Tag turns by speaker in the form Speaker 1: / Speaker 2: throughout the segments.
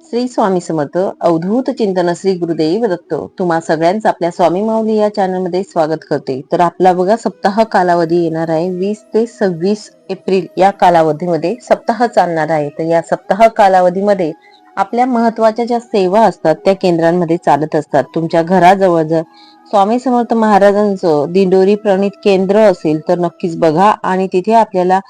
Speaker 1: श्री स्वामी समर्थ अवधूत चिंतन श्री गुरुदेव दत्त. तुम्हा सगळ्यांचं आपल्या स्वामी माऊली या चॅनलमध्ये स्वागत करते. तर आपला बघा सप्ताह कालावधी येणार आहे. वीस ते सव्वीस एप्रिल या कालावधीमध्ये सप्ताह चालणार आहे. तर या सप्ताह कालावधीमध्ये आपल्या महत्त्वाच्या ज्या सेवा असतात त्या केंद्रांमध्ये चालत असतात. तुमच्या घराजवळ जर स्वामी समर्थ महाराजांचं दिंडोरी प्रणित केंद्र असेल तर नक्कीच बघा. आणि तिथे आपल्याला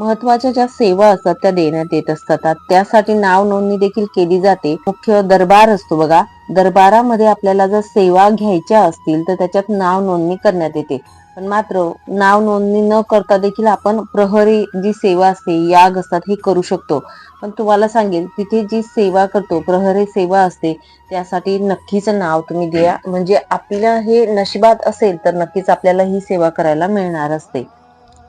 Speaker 1: महत्त्वाच्या ज्या सेवा असतात त्या देण्यात येत असतात. त्यासाठी नाव नोंदणी देखील केली जाते. मुख्य दरबार असतो बघा. दरबारामध्ये आपल्याला जर सेवा घ्यायच्या असतील तर त्याच्यात नाव नोंदणी करण्यात येते. पण मात्र नाव नोंदणी न करता देखील आपण प्रहरी जी सेवा असते याग असतात हे करू शकतो. पण तुम्हाला सांगेल तिथे जी सेवा करतो प्रहरी सेवा असते त्यासाठी नक्कीच नाव तुम्ही द्या. म्हणजे आपल्या हे नशिबात असेल तर नक्कीच आपल्याला ही सेवा करायला मिळणार असते.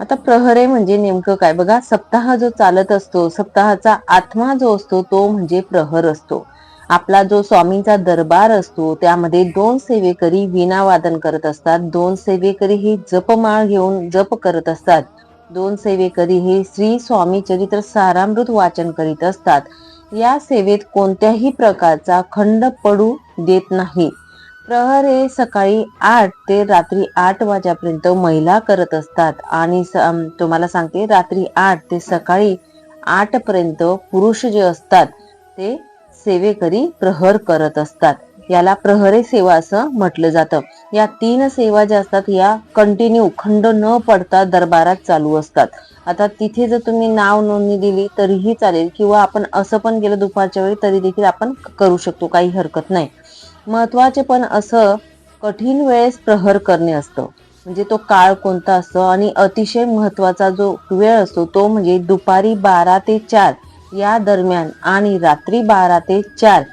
Speaker 1: आता प्रहरे म्हणजे नेमकं काय? बघा सप्ताह जो चालत असतो सप्ताहाचा आत्मा जो असतो तो म्हणजे प्रहर असतो. आपला जो स्वामींचा दरबार असतो त्यामध्ये दोन सेवेकरी वीणावादन करत असतात. दोन सेवेकरी हे जपमाळ घेऊन जप करत असतात. दोन सेवेकरी हे श्री स्वामी चरित्र सारामृत वाचन करीत असतात. या सेवेत कोणत्याही प्रकारचा खंड पडू देत नाही. प्रहर हे सकाळी आठ ते रात्री आठ वाजेपर्यंत महिला करत असतात. आणि स- तुम्हाला सांगते रात्री आठ ते सकाळी आठ पर्यंत पुरुष जे असतात ते सेवेकरी प्रहर करत असतात. याला प्रहरे सेवा असं म्हटलं जातं. या तीन सेवा ज्या असतात या कंटिन्यू खंड न पडता दरबारात चालू असतात. आता तिथे जर तुम्ही नाव नोंदणी दिली तरीही चालेल. किंवा आपण असं पण गेलं दुपारच्या वेळी तरी देखील आपण करू शकतो. काही हरकत नाही. महत्त्वाचे पण असं कठीण वेळेस प्रहर करणे असतं. म्हणजे तो काळ कोणता असतो आणि अतिशय महत्त्वाचा जो वेळ असतो तो म्हणजे दुपारी बारा ते चार या दरम्यान आणि रात्री बारा ते चार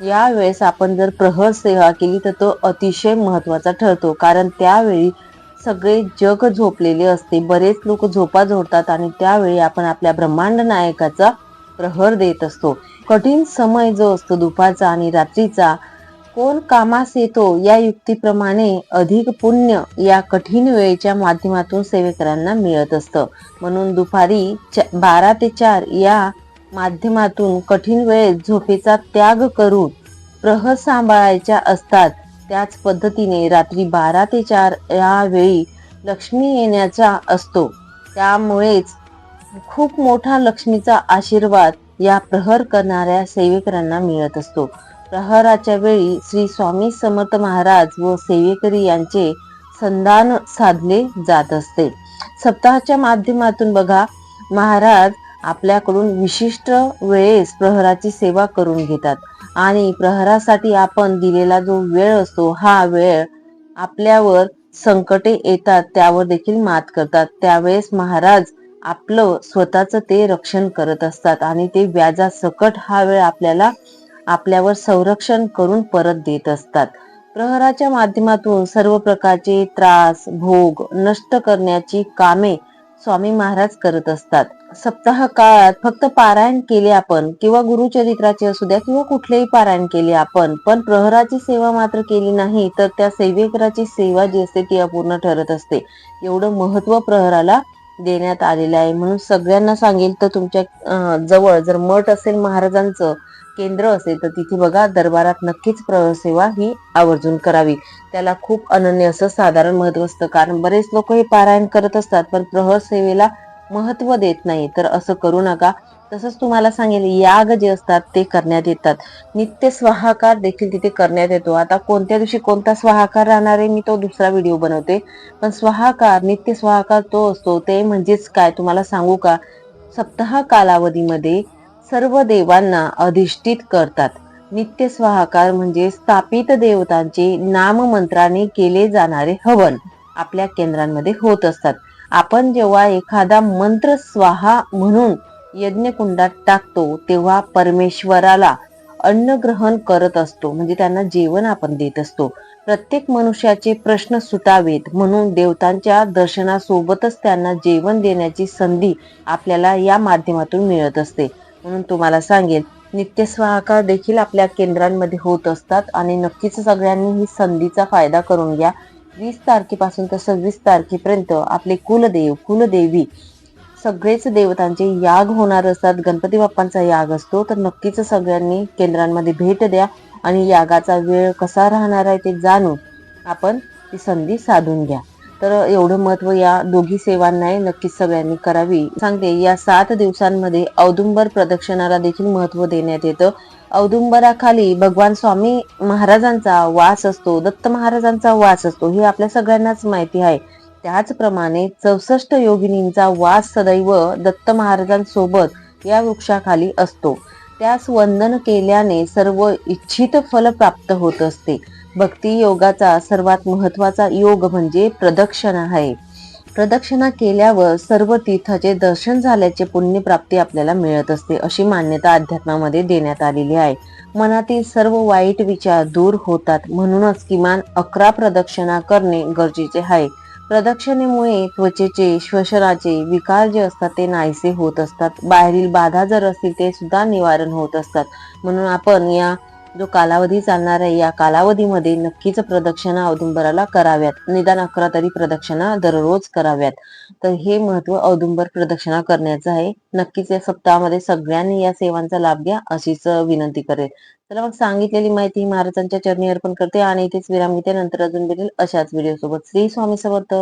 Speaker 1: या वेळेस आपण जर प्रहर सेवा केली तर तो अतिशय महत्त्वाचा ठरतो. कारण त्यावेळी सगळे जग झोपलेले असते बरेच लोक झोपा झोडतात आणि त्यावेळी आपण आपल्या ब्रह्मांड नायकाचा प्रहर देत असतो. कठीण समय जो असतो दुपारचा आणि रात्रीचा कोण कामास येतो या युक्तीप्रमाणे अधिक पुण्य या कठीण वेळेच्या माध्यमातून सेवेकरांना मिळत असतं. म्हणून दुपारी च- बारा ते चार या माध्यमातून कठीण वेळेत झोपेचा त्याग करून प्रहर सांभाळायच्या असतात. त्याच पद्धतीने रात्री बारा ते चार या वेळी लक्ष्मी येण्याचा असतो. त्यामुळेच खूप मोठा लक्ष्मीचा आशीर्वाद या प्रहर करणाऱ्या सेवेकरांना मिळत असतो. प्रहराच्या वेळी श्री स्वामी समर्थ महाराज व सेवेकरी यांचे संधान साधले जात असते. सप्ताहाच्या माध्यमातून बघा महाराज आपल्याकडून विशिष्ट वेळेस प्रहराची सेवा करून घेतात आणि प्रहरासाठी आपण दिलेला जो वेळ असतो हा वेळ आपल्यावर संकटे येतात त्यावर देखील मात करतात. त्यावेळेस महाराज आपलं स्वतःच ते रक्षण करत असतात आणि ते व्याजासकट हा वेळ आपल्याला आपल्यावर संरक्षण करून परत देत असतात. प्रहराच्या माध्यमातून सर्व प्रकारचे त्रास भोग नष्ट करण्याची कामे स्वामी महाराज करत असतात. सप्ताह काळात फक्त पारायण केले आपण किंवा गुरुचरित्राचे असू द्या किंवा कुठलेही पारायण केले आपण पण प्रहराची सेवा मात्र केली नाही तर त्या सेवेकराची सेवा जी असते ती अपूर्ण ठरत असते. एवढं महत्त्व प्रहराला देण्यात आलेलं आहे. म्हणून सगळ्यांना सांगेल तर तुमच्या जवळ जर मठ असेल महाराजांचं केंद्र असेल तर तिथे बघा दरबारात नक्कीच प्रहर सेवा ही आवर्जून करावी. त्याला खूप अनन्य असं साधारण महत्त्व असतं. कारण बरेच लोक हे पारायण करत असतात पण प्रहर सेवेला महत्त्व देत नाही. तर असं करू नका. तसंच तुम्हाला सांगेल याग जे असतात ते करण्यात येतात. नित्य स्वाहाकार देखील तिथे करण्यात येतो. आता कोणत्या दिवशी कोणता स्वाहाकार राहणार आहे मी तो दुसरा व्हिडिओ बनवते. पण स्वाहाकार नित्य स्वाहाकार तो असतो. ते म्हणजेच काय तुम्हाला सांगू का? सप्ताह कालावधीमध्ये सर्व देवांना अधिष्ठित करतात. नित्य स्वाहाकार म्हणजे स्थापित देवतांचे नाममंत्राने केले जाणारे हवन आपल्या केंद्रांमध्ये होत असतात. आपण जेव्हा एखादा मंत्र स्वाहा म्हणून यज्ञकुंडात टाकतो तेव्हा परमेश्वराला अन्न ग्रहण करत असतो म्हणजे त्यांना जेवण आपण देत असतो. प्रत्येक मनुष्याचे प्रश्न सुटावेत म्हणून देवतांच्या दर्शनासोबतच त्यांना जेवण देण्याची संधी आपल्याला या माध्यमातून मिळत असते. म्हणून तुम्हाला सांगेल नित्यस्वाहकार देखील आपल्या केंद्रांमध्ये होत असतात आणि नक्कीच सगळ्यांनी ही संधीचा फायदा करून घ्या. वीस तारखेपासून तर सव्वीस तारखेपर्यंत आपले कुलदेव कुलदेवी सगळेच देवतांचे याग होणार असतात. गणपती बाप्पांचा याग असतो. तर नक्कीच सगळ्यांनी केंद्रांमध्ये भेट द्या आणि यागाचा वेळ कसा राहणार आहे ते जाणून आपण ती संधी साधून घ्या. तर एवढं महत्त्व या दोघी सेवांना नक्कीच सगळ्यांनी करावी. सांगते या सात दिवसांमध्ये औदुंबर प्रदक्षिणाला देखील महत्त्व देण्यात येतं. औदुंबराखाली भगवान स्वामी महाराजांचा वास असतो दत्त महाराजांचा वास असतो हे आपल्या सगळ्यांनाच माहिती आहे. त्याचप्रमाणे चौसष्ट योगिनींचा वास सदैव दत्त महाराजांसोबत या वृक्षाखाली असतो. त्यास वंदन केल्याने सर्व इच्छित फल प्राप्त होत असते. भक्ती योगाचा सर्वात महत्त्वाचा योग म्हणजे प्रदक्षिणा आहे. प्रदक्षिणा केल्यावर सर्व तीर्थाचे दर्शन झाल्याचे पुण्यप्राप्ती आपल्याला मिळत असते अशी मान्यता अध्यात्मामध्ये देण्यात आलेली आहे. मनातील सर्व वाईट विचार दूर होतात म्हणूनच किमान अकरा प्रदक्षिणा करणे गरजेचे आहे. प्रदक्षिणेमुळे त्वचेचे श्वसनाचे विकार जे असतात ते नाहीसे होत असतात. बाहेरील बाधा जर असतील ते सुद्धा निवारण होत असतात. म्हणून आपण या जो कालावधी चालणार आहे या कालावधीमध्ये नक्कीच प्रदक्षिणा औदुंबराला कराव्यात. निदान अकरा तरी प्रदक्षिणा दररोज कराव्यात. तर हे महत्त्व औदुंबर प्रदक्षिणा करण्याचं आहे. नक्कीच या सप्ताहामध्ये सगळ्यांनी या सेवांचा लाभ घ्या अशीच विनंती करेल. चला मग सांगितलेली माहिती महाराजांच्या चरणी अर्पण करते आणि इथेच विराम घेते. नंतर अजून भेटेल अशाच व्हिडिओ सोबत. श्री स्वामी समर्थ.